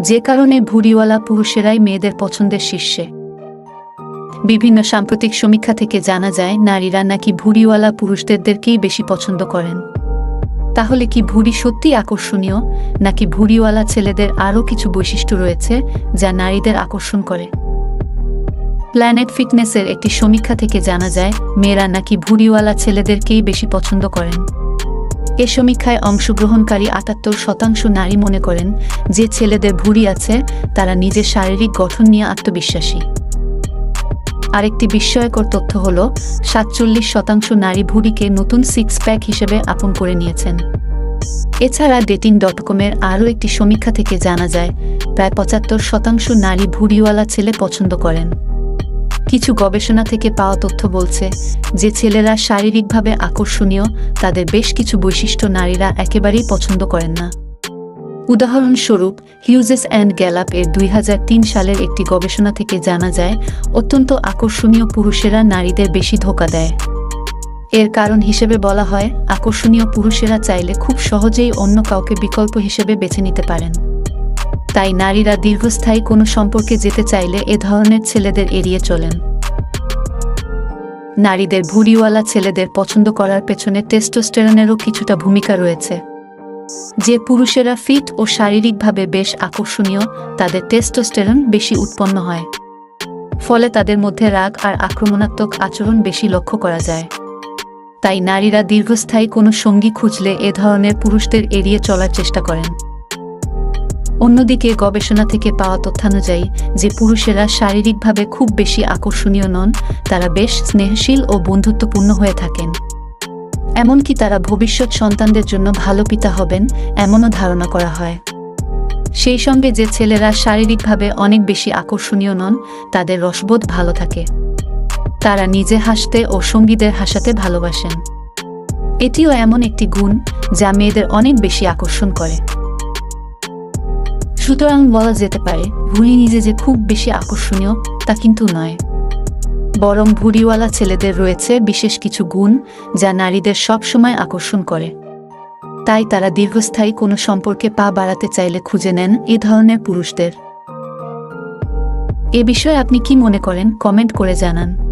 যে কারণে ভুড়িওয়ালা পুরুষেরাই মেয়েদের পছন্দের শীর্ষে। বিভিন্ন সাম্প্রতিক সমীক্ষা থেকে জানা যায়, নারীরা নাকি ভুড়িওয়ালা পুরুষদেরকেই বেশি পছন্দ করেন। তাহলে কি ভুড়ি সত্যি আকর্ষণীয়, নাকি ভুড়িওয়ালা ছেলেদের আরও কিছু বৈশিষ্ট্য রয়েছে যা নারীদের আকর্ষণ করে? প্ল্যানেট ফিটনেসের একটি সমীক্ষা থেকে জানা যায়, মেয়েরা নাকি ভুড়িওয়ালা ছেলেদেরকেই বেশি পছন্দ করেন। এ সমীক্ষায় অংশগ্রহণকারী আটাত্তর শতাংশ নারী মনে করেন, যে ছেলেদের ভুঁড়ি আছে, তারা নিজের শারীরিক গঠন নিয়ে আত্মবিশ্বাসী। আরেকটি বিস্ময়কর তথ্য হল, সাতচল্লিশ শতাংশ নারী ভুঁড়িকে নতুন সিক্স প্যাক হিসেবে আপন করে নিয়েছেন। এছাড়া ডেটিং ডট কমের আরও একটি সমীক্ষা থেকে জানা যায়, প্রায় পঁচাত্তর শতাংশ নারী ভুঁড়িওয়ালা ছেলে পছন্দ করেন। কিছু গবেষণা থেকে পাওয়া তথ্য বলছে যে ছেলেরা শারীরিকভাবে আকর্ষণীয়, তাদের বেশ কিছু বৈশিষ্ট্য নারীরা একেবারেই পছন্দ করেন না। উদাহরণস্বরূপ, হিউজেস অ্যান্ড গ্যালাপ এর দুই হাজার তিন সালের একটি গবেষণা থেকে জানা যায়, অত্যন্ত আকর্ষণীয় পুরুষেরা নারীদের বেশি ধোকা দেয়। এর কারণ হিসেবে বলা হয়, আকর্ষণীয় পুরুষেরা চাইলে খুব সহজেই অন্য কাউকে বিকল্প হিসেবে বেছে নিতে পারেন। তাই নারীরা দীর্ঘস্থায়ী কোনো সম্পর্কে যেতে চাইলে এ ধরনের ছেলেদের এড়িয়ে চলেন। নারীদের ভুড়িওয়ালা ছেলেদের পছন্দ করার পেছনে টেস্টোস্টেরনেরও কিছুটা ভূমিকা রয়েছে। যে পুরুষেরা ফিট ও শারীরিকভাবে বেশ আকর্ষণীয়, তাদের টেস্টোস্টেরন বেশি উৎপন্ন হয়। ফলে তাদের মধ্যে রাগ আর আক্রমণাত্মক আচরণ বেশি লক্ষ্য করা যায়। তাই নারীরা দীর্ঘস্থায়ী কোনো সঙ্গী খুঁজলে এ ধরনের পুরুষদের এড়িয়ে চলার চেষ্টা করেন। অন্যদিকে গবেষণা থেকে পাওয়া তথ্যানুযায়ী, যে পুরুষেরা শারীরিকভাবে খুব বেশি আকর্ষণীয় নন, তারা বেশ স্নেহশীল ও বন্ধুত্বপূর্ণ হয়ে থাকেন। এমনকি তারা ভবিষ্যৎ সন্তানদের জন্য ভালো পিতা হবেন, এমনও ধারণা করা হয়। সেই সঙ্গে যে ছেলেরা শারীরিকভাবে অনেক বেশি আকর্ষণীয় নন, তাদের রসবোধ ভালো থাকে। তারা নিজে হাসতে ও সঙ্গীদের হাসাতে ভালোবাসেন। এটিও এমন একটি গুণ, যা মেয়েদের অনেক বেশি আকর্ষণ করে। সুতরাং বলা যেতে পারে, ভুঁড়ি নিজে যে খুব বেশি আকর্ষণীয়, তা কিন্তু নয়। বরং ভুঁড়িওয়ালা ছেলেদের রয়েছে বিশেষ কিছু গুণ, যা নারীদের সবসময় আকর্ষণ করে। তাই তারা দীর্ঘস্থায়ী কোনো সম্পর্কে পা বাড়াতে চাইলে খুঁজে নেন এ ধরনের পুরুষদের। এ বিষয়ে আপনি কি মনে করেন, কমেন্ট করে জানান।